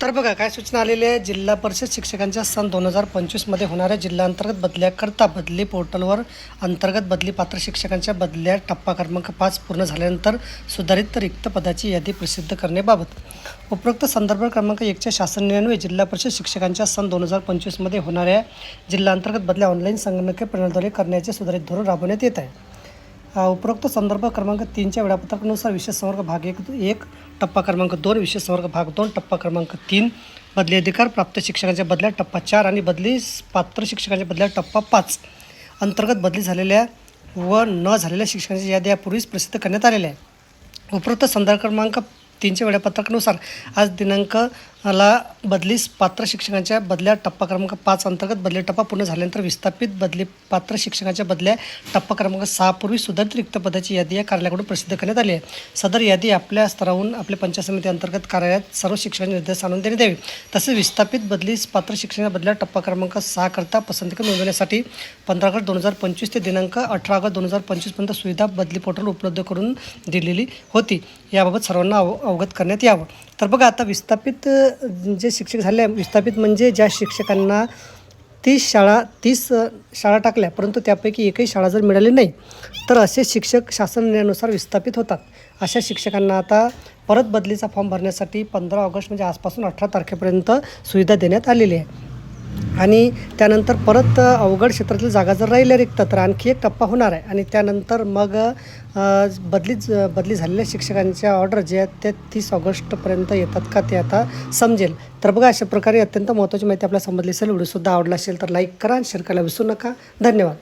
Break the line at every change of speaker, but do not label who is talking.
तर बघा काय सूचना आलेल्या आहे? जिल्हा परिषद शिक्षकांच्या सन दोन हजार पंचवीसमध्ये होणाऱ्या जिल्हांतर्गत बदल्याकरता बदली पोर्टलवर अंतर्गत बदली पात्र शिक्षकांच्या बदल्या टप्पा क्रमांक पाच पूर्ण झाल्यानंतर सुधारित रिक्त पदाची यादी प्रसिद्ध करण्याबाबत. उपरोक्त संदर्भ क्रमांक एकच्या शासन निर्णय जिल्हा परिषद शिक्षकांच्या सन दोन हजार पंचवीसमध्ये होणाऱ्या जिल्हांतर्गत बदल्या ऑनलाईन संगणकीय प्रणालीद्वारे करण्याचे सुधारित धोरण राबवण्यात येत आहे. उपरोक्त संदर्भ क्रमांक तीनच्या वेळापत्रकानुसार विशेष संवर्ग भाग एक एक टप्पा क्रमांक दोन विशेष संवर्ग भाग दोन टप्पा क्रमांक तीन बदली अधिकार प्राप्त शिक्षकांच्या बदल्या टप्पा चार आणि बदली पात्र शिक्षकांच्या बदल्या टप्पा पाच. अंतर्गत बदली झालेल्या व न झालेल्या शिक्षकांच्या यादी यापूर्वीच प्रसिद्ध करण्यात आलेल्या आहे उपरोक्त संदर्भ क्रमांक तीनच्या वेळापत्रकानुसार आज दिनांक ला बदलीस पात्र शिक्षकांच्या बदल्या टप्पा क्रमांक पाच अंतर्गत बदली टप्पा पूर्ण झाल्यानंतर विस्थापित बदली पात्र शिक्षकांच्या बदल्या टप्पा क्रमांक सहा पूर्वी सुधारित रिक्त पदाची यादी या कार्यालयाकडून प्रसिद्ध करण्यात आली आहे. सदर यादी आपल्या स्तरावरून आपल्या पंचायत समिती अंतर्गत कार्यालयात सर्व शिक्षकांचे निर्देश आणून देण्यात यावे. तसेच विस्थापित बदलीस पात्र शिक्षकांच्या बदल्या टप्पा क्रमांक सहा करता पसंती नोंदवण्यासाठी पंधरा ऑगस्ट दोन हजार पंचवीस ते दिनांक अठरा ऑगस्ट दोन हजार पंचवीसपर्यंत सुविधा बदली पोर्टल उपलब्ध करून दिलेली होती. याबाबत सर्वांना अव अवगत करण्यात यावं. तर बघा आता विस्थापित जे शिक्षक झाले विस्थापित म्हणजे ज्या शिक्षकांना तीस शाळा तीस शाळा टाकल्या परंतु त्यापैकी एकही शाळा जर मिळाली नाही तर असे शिक्षक शासन निर्णयानुसार विस्थापित होतात. अशा शिक्षकांना आता परत बदलीचा फॉर्म भरण्यासाठी पंधरा ऑगस्ट म्हणजे आजपासून अठरा तारखेपर्यंत सुविधा देण्यात आलेली आहे. आणि त्यानंतर परत अवघड क्षेत्रातील जागा जर राहिल्या रिक्त तर आणखी एक टप्पा होणार आहे. आणि त्यानंतर मग बदली बदली झालेल्या शिक्षकांच्या ऑर्डर जे आहेत ते तीस ऑगस्टपर्यंत येतात का ते आता समजेल. तर बघा अशा प्रकारे अत्यंत महत्त्वाची माहिती आपल्याला समजली असेल व्हिडिओसुद्धा आवडला असेल तर लाईक करा आणि शेअर करायला विसरू नका. धन्यवाद.